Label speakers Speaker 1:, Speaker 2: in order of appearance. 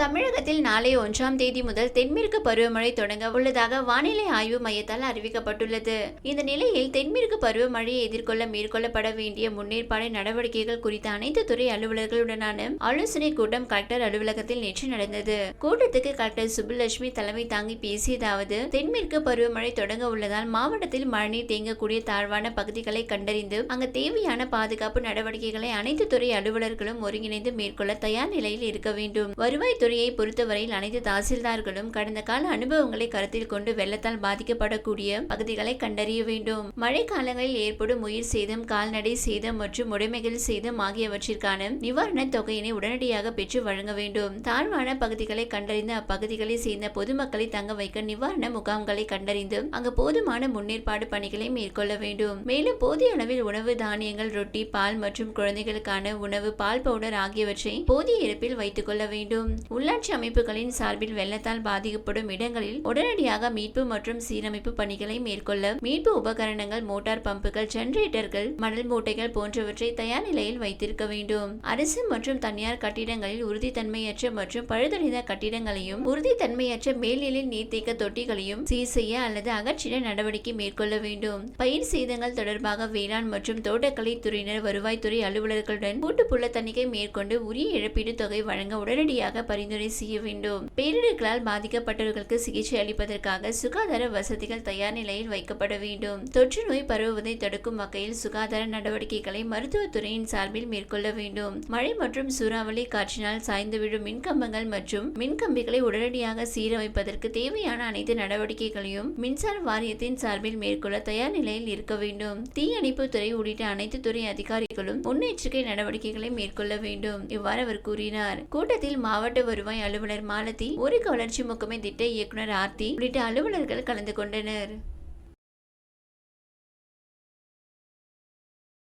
Speaker 1: தமிழகத்தில் நாளை ஒன்றாம் தேதி முதல் தென்மேற்கு பருவமழை தொடங்க உள்ளதாக வானிலை ஆய்வு மையத்தால் அறிவிக்கப்பட்டுள்ளது. இந்த நிலையில் தென்மேற்கு பருவமழையை எதிர்கொள்ள மேற்கொள்ளப்பட வேண்டிய முன்னேற்பாடு நடவடிக்கைகள் குறித்த அனைத்து துறை அலுவலர்களுடனான ஆலோசனை கூட்டம் கலெக்டர் அலுவலகத்தில் நேற்று நடந்தது. கூட்டத்துக்கு கலெக்டர் சுப்புலட்சுமி தலைமை தாங்கி பேசியதாவது தென்மேற்கு பருவமழை தொடங்க உள்ளதால் மாவட்டத்தில் மழைநீர் தேங்கக்கூடிய தாழ்வான பகுதிகளை கண்டறிந்து அங்கு தேவையான பாதுகாப்பு நடவடிக்கைகளை அனைத்து துறை அலுவலர்களும் ஒருங்கிணைந்து மேற்கொள்ள தயார் நிலையில் இருக்க வேண்டும். வருவாய் துறையை பொறுத்தவரையில் அனைத்து தாசில்தார்களும் கடந்த கால அனுபவங்களை கருத்தில் கொண்டு வெள்ளத்தால் பாதிக்கப்படக்கூடிய பகுதிகளை கண்டறிய வேண்டும். மழை காலங்களில் ஏற்படும் உயிர் சேதம் கால்நடை சேதம் மற்றும் உடைமைகள் சேதம் ஆகியவற்றிற்கான நிவாரண தொகையினை உடனடியாக பெற்று வழங்க வேண்டும். தாழ்வான பகுதிகளை கண்டறிந்து அப்பகுதிகளை சேர்ந்த பொதுமக்களை தங்க வைக்க நிவாரண முகாம்களை கண்டறிந்து அங்கு போதுமான முன்னேற்பாடு பணிகளை மேற்கொள்ள வேண்டும். மேலும் போதிய அளவில் உணவு தானியங்கள் ரொட்டி பால் மற்றும் குழந்தைகளுக்கான உணவு பால் பவுடர் ஆகியவற்றை போதிய இருப்பில் வைத்துக் கொள்ள வேண்டும். உள்ளாட்சி அமைப்புகளின் சார்பில் வெள்ளத்தால் பாதிக்கப்படும் இடங்களில் உடனடியாக மீட்பு மற்றும் சீரமைப்பு பணிகளை மேற்கொள்ள மீட்பு உபகரணங்கள் மோட்டார் பம்புகள் ஜெனரேட்டர்கள் மணல் மூட்டைகள் போன்றவற்றை தயார் நிலையில் வைத்திருக்க வேண்டும். அரசு மற்றும் தனியார் கட்டிடங்களில் உறுதித்தன்மையற்ற மற்றும் பழுதடைந்த கட்டிடங்களையும் உறுதித்தன்மையற்ற மேல்நிலை நீர்த்தேக்க தொட்டிகளையும் சீர் செய்ய அல்லது அகற்றிட நடவடிக்கை மேற்கொள்ள வேண்டும். பயிர் சேதங்கள் தொடர்பாக வேளாண் மற்றும் தோட்டக்கலை துறையினர் வருவாய்த்துறை அலுவலர்களுடன் கூட்டுப்புள்ள தணிக்கை மேற்கொண்டு உரிய இழப்பீடு தொகை வழங்க உடனடியாக பரிந்துரை செய்ய வேண்டும். பேரிடர்களால் பாதிக்கப்பட்டவர்களுக்கு சிகிச்சை அளிப்பதற்காக சுகாதார வசதிகள் தயார் நிலையில் வைக்கப்பட வேண்டும். தொற்று நோய் பரவுவதை தடுக்கும் வகையில் சுகாதார நடவடிக்கைகளை மருத்துவத்துறையின் சார்பில் மேற்கொள்ள வேண்டும். மழை மற்றும் சூறாவளி காற்றினால் சாய்ந்து விழும் மின்கம்பங்கள் மற்றும் மின்கம்பிகளை உடனடியாக சீரமைப்பதற்கு தேவையான அனைத்து நடவடிக்கைகளையும் மின்சார வாரியத்தின் சார்பில் மேற்கொள்ள தயார் நிலையில் இருக்க வேண்டும். தீயணைப்பு துறை உள்ளிட்ட அனைத்து துறை அதிகாரிகளும் முன்னெச்சரிக்கை நடவடிக்கைகளை மேற்கொள்ள வேண்டும். இவ்வாறு அவர் கூறினார். கூட்டத்தில் மாவட்ட வருவாய் அலுவலர் மாலதி ஊரக வளர்ச்சி முகமை திட்ட இயக்குனர் ஆர்த்தி உள்ளிட்ட அலுவலர்கள் கலந்து கொண்டனர்.